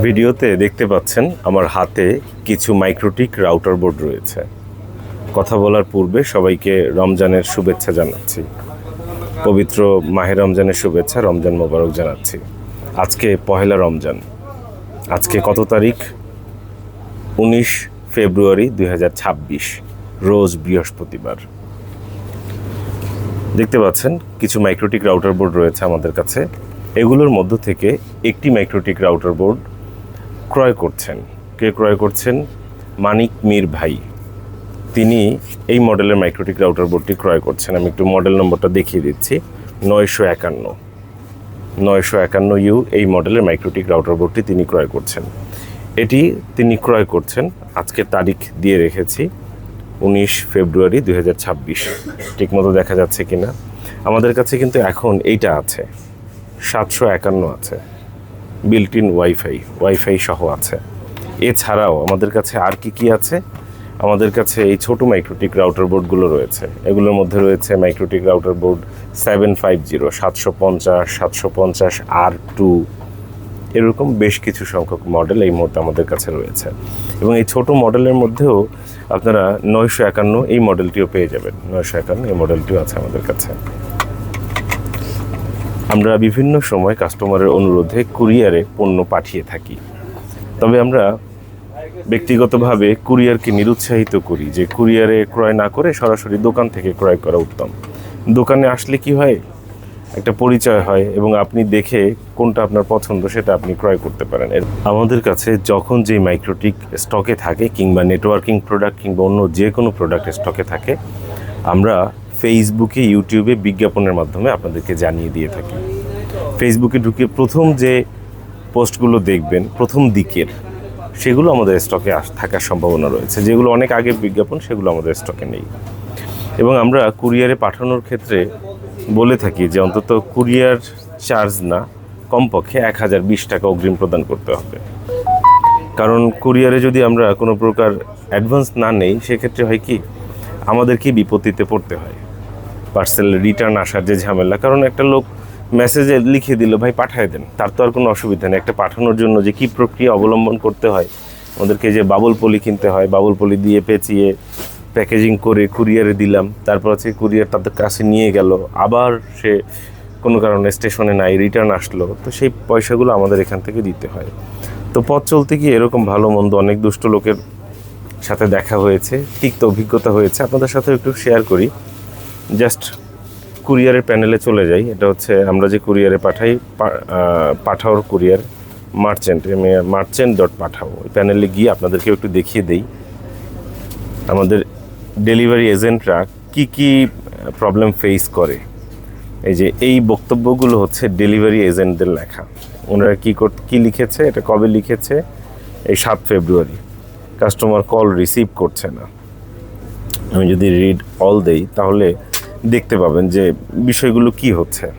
ভিডিওতে দেখতে পাচ্ছেন আমার হাতে কিছু মাইক্রোটিক রাউটার বোর্ড রয়েছে। কথা বলার পূর্বে সবাইকে রমজানের শুভেচ্ছা জানাচ্ছি। পবিত্র মাহে রমজানের শুভেচ্ছা, রমজান মোবারক জানাচ্ছি। আজকে পহেলা রমজান। আজকে কত তারিখ? উনিশ ফেব্রুয়ারি দুই হাজার ছাব্বিশ, রোজ বৃহস্পতিবার। দেখতে পাচ্ছেন, কিছু মাইক্রোটিক রাউটার বোর্ড রয়েছে আমাদের কাছে। এগুলোর মধ্য থেকে একটি মাইক্রোটিক রাউটার বোর্ড ক্রয় করছেন। কে ক্রয় করছেন? মানিক মীর ভাই। তিনি এই মডেলের মাইক্রোটিক রাউটার বোর্ডটি ক্রয় করছেন। আমি একটু মডেল নম্বরটা দেখিয়ে দিচ্ছি। নয়শো একান্ন। নয়শো একান্ন ইউ এই মডেলের মাইক্রোটিক রাউটার বোর্ডটি তিনি ক্রয় করছেন। এটি তিনি ক্রয় করছেন আজকে তারিখ দিয়ে রেখেছি, উনিশ ফেব্রুয়ারি দুই হাজার ছাব্বিশ। ঠিকমতো দেখা যাচ্ছে কি না আমাদের কাছে কিন্তু এখন এইটা আছে। সাতশো একান্ন আছে। বিল্ট ইন ওয়াইফাই ওয়াইফাই সহ আছে। এছাড়াও আমাদের কাছে আর কি কি আছে? আমাদের কাছে এই ছোট মাইক্রোটিক রাউটার বোর্ডগুলো রয়েছে। এগুলোর মধ্যে রয়েছে MikroTik router board seven five zero সাতশো পঞ্চাশ সাতশো পঞ্চাশ আর টু এরকম বেশ কিছু সংখ্যক মডেল এই মুহূর্তে আমাদের কাছে রয়েছে। এবং এই ছোট মডেলের মধ্যেও আপনারা নয়শো একান্ন এই মডেলটিও পেয়ে যাবেন। নয়শো একান্ন এই মডেলটিও আছে আমাদের কাছে। আমরা বিভিন্ন সময় কাস্টমারের অনুরোধে কুরিয়ারে পণ্য পাঠিয়ে থাকি। তবে আমরা ব্যক্তিগতভাবে কুরিয়ারকে নিরুৎসাহিত করি যে কুরিয়ারে ক্রয় না করে সরাসরি দোকান থেকে ক্রয় করা উত্তম। দোকানে আসলে কি হয়? একটা পরিচয় হয় এবং আপনি দেখে কোনটা আপনার পছন্দ সেটা আপনি ক্রয় করতে পারেন। আমাদের কাছে যখন যে মাইক্রোটিক স্টকে থাকে কিংবা নেটওয়ার্কিং প্রোডাক্ট কিংবা অন্য যে কোনো প্রোডাক্ট স্টকে থাকে, আমরা ফেসবুকে ইউটিউবে বিজ্ঞাপনের মাধ্যমে আপনাদেরকে জানিয়ে দিয়ে থাকি। ফেসবুকে ঢুকে প্রথম যে পোস্টগুলো দেখবেন, প্রথম দিকের, সেগুলো আমাদের স্টকে থাকার সম্ভাবনা রয়েছে। যেগুলো অনেক আগের বিজ্ঞাপন, সেগুলো আমাদের স্টকে নেই। এবং আমরা কুরিয়ারে পাঠানোর ক্ষেত্রে বলে থাকি যে অন্তত কুরিয়ার চার্জ না, কমপক্ষে এক হাজার বিশ টাকা অগ্রিম প্রদান করতে হবে। কারণ কুরিয়ারে যদি আমরা কোনো প্রকার অ্যাডভান্স না নেই, সেক্ষেত্রে হয় কি আমাদেরকে বিপত্তিতে পড়তে হয়? পার্সেল রিটার্ন আসার যে ঝামেলা, কারণ একটা লোক মেসেজে লিখে দিল, ভাই, পাঠিয়ে দেন। তার তো আর কোনো অসুবিধা নেই। একটা পাঠানোর জন্য যে কী প্রক্রিয়া অবলম্বন করতে হয়, ওদেরকে যে বাবুল পলি কিনতে হয় বাবুল পলি দিয়ে পেঁচিয়ে প্যাকেজিং করে কুরিয়ারে দিলাম। তারপর হচ্ছে কুরিয়ার তাদের কাছে নিয়ে গেল। আবার সে কোনো কারণে স্টেশনে নাই রিটার্ন আসলো। তো সেই পয়সাগুলো আমাদের এখান থেকে দিতে হয়। তো পথ চলতে গিয়ে এরকম ভালো মন্দ অনেক দুষ্ট লোকের সাথে দেখা হয়েছে, তিক্ত অভিজ্ঞতা হয়েছে। আপনাদের সাথে একটু শেয়ার করি। জাস্ট কুরিয়ারের প্যানেলে চলে যাই। এটা হচ্ছে, আমরা যে কুরিয়ারে পাঠাই পাঠাওর courier merchant M merchant dot Pathao ওই প্যানেলে গিয়ে আপনাদেরকে একটু দেখিয়ে দেই। আমাদের ডেলিভারি এজেন্টরা কি কি প্রবলেম ফেস করে। এই যে, এই বক্তব্যগুলো হচ্ছে ডেলিভারি এজেন্টদের লেখা। ওনারা কী কর, কী লিখেছে, এটা কবে লিখেছে? এই সাত ফেব্রুয়ারি। কাস্টমার কল রিসিভ করছে না। আমি যদি রিড অল দেই, তাহলে দেখতে পাবেন যে বিষয়গুলো কি হচ্ছে।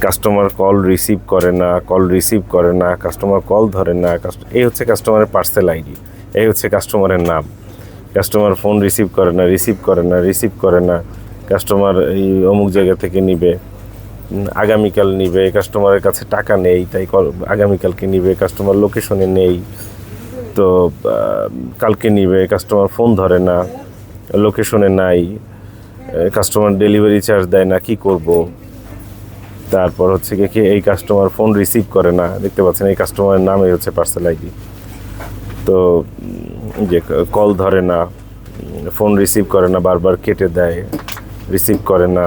কাস্টমার কল রিসিভ করে না, কল রিসিভ করে না, কাস্টমার কল ধরে না এই হচ্ছে কাস্টমারের পার্সেল আইডি, এই হচ্ছে কাস্টমারের নাম। কাস্টমার ফোন রিসিভ করে না, রিসিভ করে না, রিসিভ করে না, কাস্টমার এই অমুক জায়গা থেকে নিবে আগামীকাল নিবে, কাস্টমারের কাছে টাকা নেই, তাই কল- আগামীকালকে নিবে, কাস্টমার লোকেশনে নেই, তো কালকে নিবে, কাস্টমার ফোন ধরে না, লোকেশনে নাই কাস্টমার ডেলিভারি চার্জ দেয় না, কি করব? তারপর হচ্ছে কি কি এই কাস্টমার ফোন রিসিভ করে না। দেখতে পাচ্ছেন এই কাস্টমারের নামই হচ্ছে পার্সেল আইডি তো যে কল ধরে না ফোন রিসিভ করে না, বারবার কেটে দেয় রিসিভ করে না।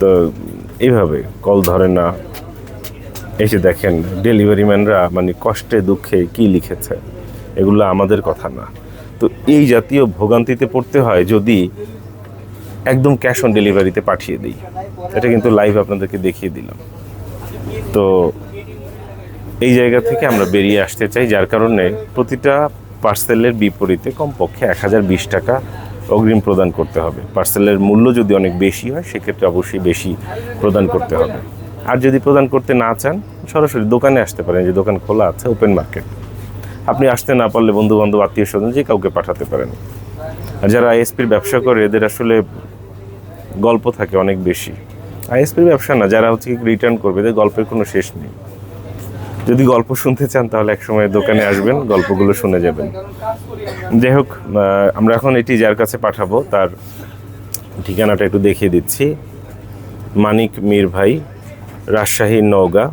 তো, এইভাবে কল ধরে না। এসে দেখেন ডেলিভারি ম্যানরা মানে কষ্টে দুঃখে কি লিখেছে? এগুলো আমাদের কথা না। তো এই জাতীয় ভোগান্তিতে পড়তে হয় যদি একদম ক্যাশ অন ডেলিভারিতে পাঠিয়ে দিই। এটা কিন্তু লাইভ আপনাদেরকে দেখিয়ে দিলাম। তো এই জায়গা থেকে আমরা বেরিয়ে আসতে চাই, যার কারণে প্রতিটা পার্সেলের বিপরীতে কমপক্ষে এক হাজার বিশ টাকা অগ্রিম প্রদান করতে হবে। পার্সেলের মূল্য যদি অনেক বেশি হয়, সেক্ষেত্রে অবশ্যই বেশি প্রদান করতে হবে। আর যদি প্রদান করতে না চান, সরাসরি দোকানে আসতে পারেন। যে দোকান খোলা আছে ওপেন মার্কেট আপনি আসতে না পারলে বন্ধু বান্ধব আত্মীয় স্বজন যে কাউকে পাঠাতে পারেন। আর যারা আইএসপির ব্যবসা করে, এদের আসলে গল্প থাকে অনেক বেশি। আইএসপির ব্যবসা না, যারা হচ্ছে রিটার্ন করবে, এদের গল্পের কোনো শেষ নেই। যদি গল্প শুনতে চান, তাহলে একসময় দোকানে আসবেন, গল্পগুলো শুনে যাবেন। যাই হোক আমরা এখন এটি যার কাছে পাঠাবো, তার ঠিকানাটা একটু দেখিয়ে দিচ্ছি। মানিক মীর ভাই, রাজশাহী নওগাঁ,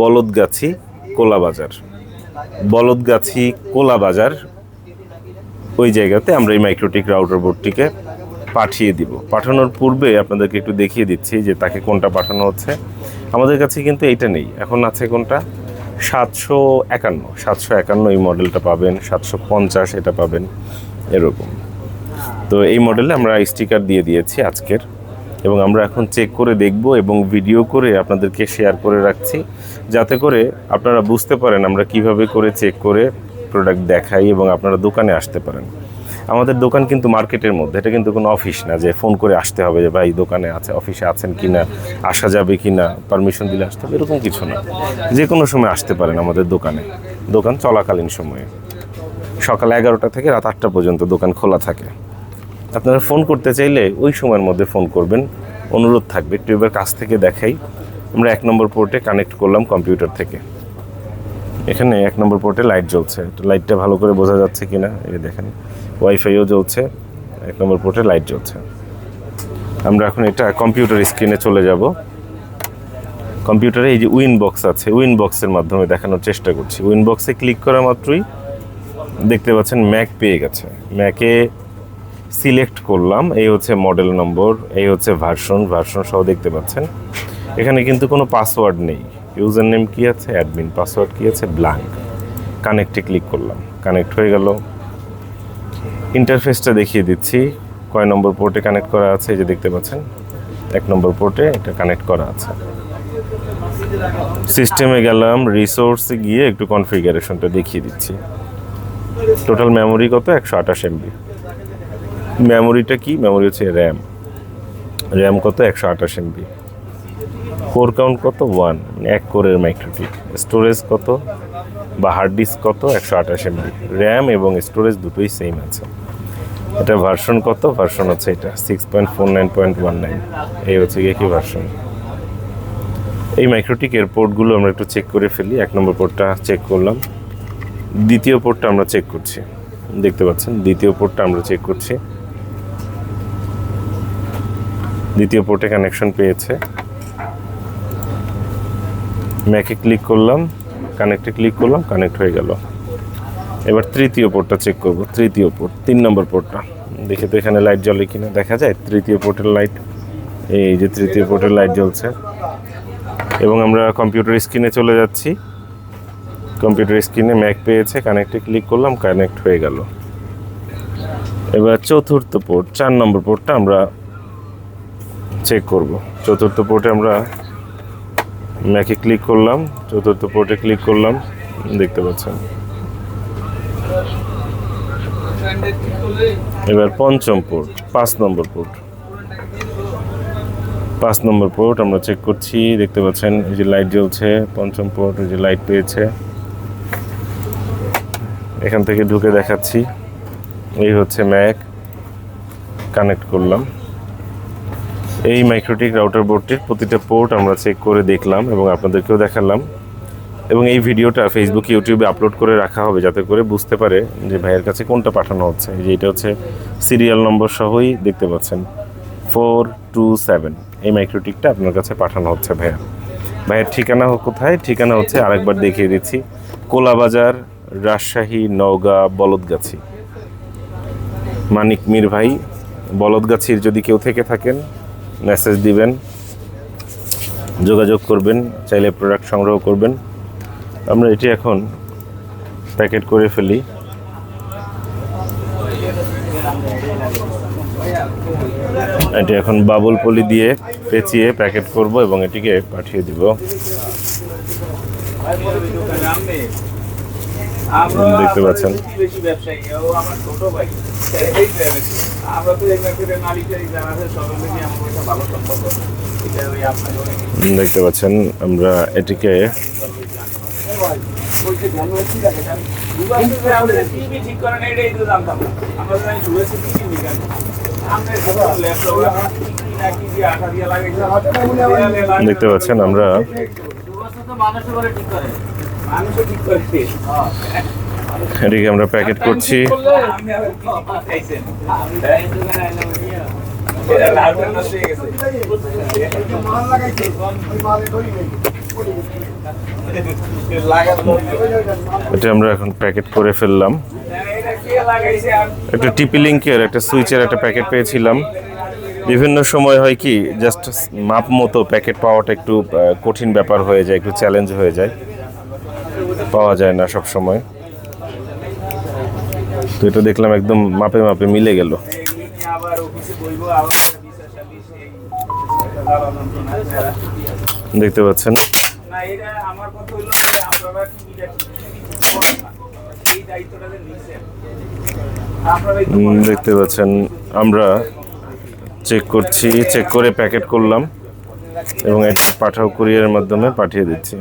বলদগাছি, কোলাবাজার। বলদগাছি, কোলাবাজার, ওই জায়গাতে আমরা এই মাইক্রোটিক রাউটার বোর্ডটিকে পাঠিয়ে দিব। পাঠানোর পূর্বে আপনাদেরকে একটু দেখিয়ে দিচ্ছি যে তাকে কোনটা পাঠানো হচ্ছে। আমাদের কাছে কিন্তু এইটা নেই। এখন আছে কোনটা? সাতশো একান্ন। সাতশো একান্ন এই মডেলটা পাবেন। সাতশো পঞ্চাশ এটা পাবেন। এরকম। তো এই মডেলে আমরা স্টিকার দিয়ে দিয়েছি আজকের। এবং আমরা এখন চেক করে দেখব এবং ভিডিও করে আপনাদেরকে শেয়ার করে রাখছি। যাতে করে আপনারা বুঝতে পারেন আমরা কীভাবে করে চেক করে প্রোডাক্ট দেখাই এবং আপনারা দোকানে আসতে পারেন। আমাদের দোকান কিন্তু মার্কেটের মধ্যে, এটা কিন্তু কোনো অফিস না যে ফোন করে আসতে হবে যে ভাই দোকানে আছে অফিসে আছেন কি না আসা যাবে কি না পারমিশন দিলে আসতে হবে, এরকম কিছু না। যে কোনো সময় আসতে পারেন আমাদের দোকানে। দোকান চলাকালীন সময়ে। সকাল এগারোটা থেকে রাত আটটা পর্যন্ত দোকান খোলা থাকে। আপনারা ফোন করতে চাইলে ওই সময়ের মধ্যে ফোন করবেন। অনুরোধ থাকবে, একটু এবার কাছ থেকে দেখাই। আমরা এক নম্বর পোর্টে কানেক্ট করলাম কম্পিউটার থেকে। এখানে এক নম্বর পোর্টে লাইট জ্বলছে। লাইটটা ভালো করে বোঝা যাচ্ছে কিনা, এই দেখেন। ওয়াইফাইও জ্বলছে, এক নম্বর পোর্টে লাইট জ্বলছে। আমরা এখন এটা কম্পিউটার স্ক্রিনে চলে যাব। কম্পিউটারে এই যে উইন বক্স আছে উইন বক্সের মাধ্যমে দেখানোর চেষ্টা করছি। উইন বক্সে ক্লিক করা মাত্রই দেখতে পাচ্ছেন ম্যাক পেয়ে গেছে। ম্যাকে সিলেক্ট করলাম, এই হচ্ছে মডেল নম্বর এই হচ্ছে ভার্সন ভার্সন সহ দেখতে পাচ্ছেন। এখানে কিন্তু কোনো পাসওয়ার্ড নেই। ইউজার নেম কী আছে? অ্যাডমিন পাসওয়ার্ড কী আছে? ব্ল্যাঙ্ক কানেক্টে ক্লিক করলাম। কানেক্ট হয়ে গেল। ইন্টারফেসটা দেখিয়ে দিচ্ছি। কয় নম্বর পোর্টে কানেক্ট করা আছে, এই যে দেখতে পাচ্ছেন? এক নম্বর পোর্টে এটা কানেক্ট করা আছে। সিস্টেমে গেলাম রিসোর্সে গিয়ে একটু কনফিগারেশনটা দেখিয়ে দিচ্ছি। টোটাল মেমোরি কত? একশো আঠাশ এমবি মেমোরিটা কি? মেমোরি হচ্ছে র্যাম র্যাম কত? একশো আঠাশ এমবি কোর কাউন্ট কত? ওয়ান এক কোরের মাইক্রোটিক স্টোরেজ কত? বা হার্ড ডিস্ক কত? একশো আঠাশ এমবি র্যাম এবং স্টোরেজ দুটোই সেম আছে। এটা ভার্সন কত? ভার্সন হচ্ছে এটা six point four nine point one nine এই হচ্ছে গিয়ে কি ভার্সন এই মাইক্রোটিক পোর্টগুলো আমরা একটু চেক করে ফেলি। এক নম্বর পোর্টটা চেক করলাম। দ্বিতীয় পোর্টটা আমরা চেক করছি। দেখতে পাচ্ছেন? দ্বিতীয় পোর্টটা আমরা চেক করছি। দ্বিতীয় পোর্টে কানেকশন পেয়েছে। ম্যাকে ক্লিক করলাম। কানেক্টে ক্লিক করলাম কানেক্ট হয়ে গেল। এবার তৃতীয় পোর্টটা চেক করব। তৃতীয় পোর্ট তিন নম্বর পোর্টটা দেখে তো এখানে লাইট জ্বলে কিনা, দেখা যায়? তৃতীয় পোর্টের লাইট এই যে তৃতীয় পোর্টের লাইট জ্বলছে। এবং আমরা কম্পিউটার স্ক্রিনে চলে যাচ্ছি। কম্পিউটার স্ক্রিনে ম্যাক পেয়েছে কানেক্টে ক্লিক করলাম কানেক্ট হয়ে গেল। এবার চতুর্থ পোর্ট চার নম্বর পোর্টটা আমরা চেক করব। চতুর্থ পোর্টে আমরা ম্যাকে ক্লিক করলাম, চতুর্থ পোর্টে ক্লিক করলাম, দেখতে পাচ্ছেন। এবার পঞ্চম পোর্ট পাঁচ নম্বর পোর্ট পাঁচ নম্বর পোর্ট আমরা চেক করছি, দেখতে পাচ্ছেন, এই যে লাইট জ্বলছে, পঞ্চম পোর্ট এই যে লাইট পেয়েছে। এখান থেকে ঢুকে দেখাচ্ছি, এই হচ্ছে ম্যাক কানেক্ট করলাম। এই মাইক্রোটিক রাউটার বোর্ডটির প্রতিটা পোর্ট আমরা চেক করে দেখলাম এবং আপনাদেরকেও দেখালাম। এবং এই ভিডিওটা ফেসবুক ইউটিউবে আপলোড করে রাখা হবে যাতে করে বুঝতে পারে যে ভাইয়ের কাছে কোনটা পাঠানো হচ্ছে। যে এটা হচ্ছে সিরিয়াল নম্বর সহই দেখতে পাচ্ছেন। ফোর টু সেভেন এই মাইক্রোটিকটা আপনার কাছে পাঠানো হচ্ছে ভাইয়া। ভাইয়ের ঠিকানা কোথায়? ঠিকানা হচ্ছে আরেকবার দেখিয়ে দিচ্ছি। কোলাবাজার, রাজশাহী, নওগাঁ, বলদগাছি। মানিক মীর ভাই, বলদগাছির যদি কেউ থেকে থাকেন মেসেজ দিবেন, যোগাযোগ করবেন, চাইলে প্রোডাক্ট সংগ্রহ করবেন। আমরা এটি এখন প্যাকেট করে ফেলি। এটি এখন বাবুল পলি দিয়ে পেঁচিয়ে প্যাকেট করব এবং এটিকে পাঠিয়ে দিব। দেখতে পাচ্ছেন। আমার তো ভালো সম্পর্ক। এটা ওই আপনার দেখতে পাচ্ছেন আমরা এটিকে দেখতে পাচ্ছেন আমরা মানুষের ঠিক করে। মানুষও ঠিক করে। এটিকে আমরা প্যাকেট করছি। এটা আমরা এখন প্যাকেট করে ফেললাম। একটা টিপি লিঙ্কের একটা সুইচের একটা প্যাকেট পেয়েছিলাম। বিভিন্ন সময় হয় কি জাস্ট মাপ মতো প্যাকেট পাওয়াটা একটু কঠিন ব্যাপার হয়ে যায় একটু চ্যালেঞ্জ হয়ে যায়। পাওয়া যায় না সব সময় তো এটা দেখলাম একদম মাপে মাপে মিলে গেল। দেখতে পাচ্ছেন দেখতে পাচ্ছেন, আমরা চেক করছি চেক করে প্যাকেট করলাম এবং এটা পাঠাও কুরিয়ারের মাধ্যমে পাঠিয়ে দিচ্ছি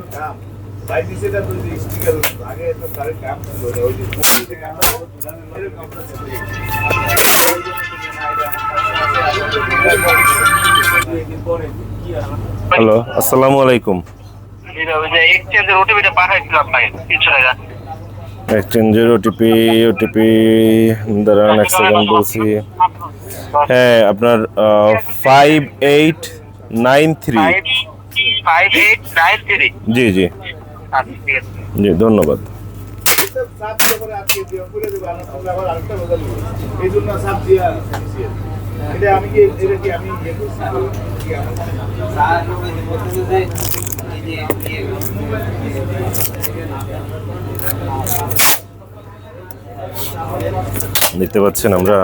হ্যালো আসসালামু আলাইকুম। এক্সচেঞ্জের ওটিপিটা পাঠাইছিলাম আপনাকে তিনশো টাকা। এক্সচেঞ্জের ওটিপি ওটিপি দাঁড়ান এক সেকেন্ড বলছি। হ্যাঁ আপনার five eight nine three five eight জি জি। জি ধন্যবাদ। দেখতে পাচ্ছেন আমরা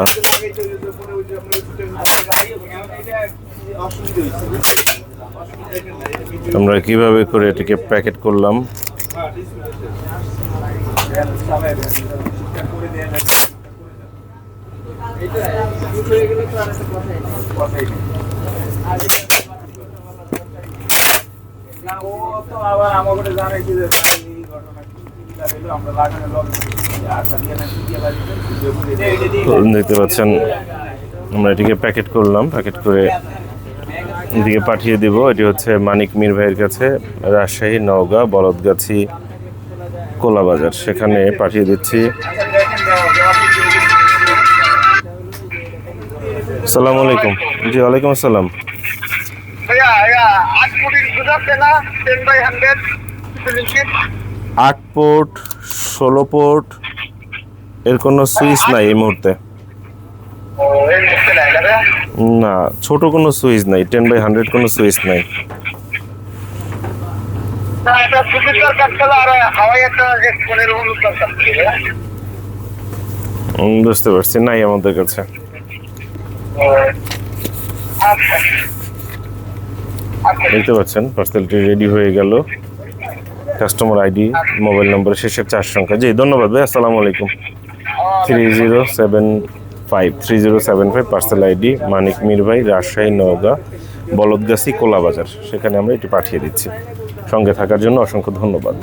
আমরা কীভাবে করে এটিকে প্যাকেট করলাম? দেখতে পাচ্ছেন আমরা এটিকে প্যাকেট করলাম প্যাকেট করে এদিকে পাঠিয়ে দিব এটি হচ্ছে মানিক মির ভাইয়ের কাছে রাজশাহী নওগাঁ বলদগাছি কোলাবাজার। সেখানে পাঠিয়ে দিচ্ছি? আসসালামু আলাইকুম। জি ওয়ালাইকুম আসসালাম। আট পোর্ট ষোলো পোর্ট এর কোনো সুইচ নাই এই মুহূর্তে। না? ছোট কোনো সুইচ নাই টেন বাই হান্ড্রেড কোনো সুইচ নাই। বুঝতে পারছি, নাই আমাদের কাছে। দেখতে পাচ্ছেন পার্সেলটি রেডি হয়ে গেল। কাস্টমার আইডি মোবাইল নম্বর শেষের চার সংখ্যা। জি, ধন্যবাদ ভাই, আসসালামু আলাইকুম। Three zero seven five three zero seven five parcel ID Manik Mir ভাই রাজশাহী নওগাঁ বলদগাছি কোলাবাজার সেখানে আমরা এটি পাঠিয়ে দিচ্ছি। সঙ্গে থাকার জন্য অসংখ্য ধন্যবাদ।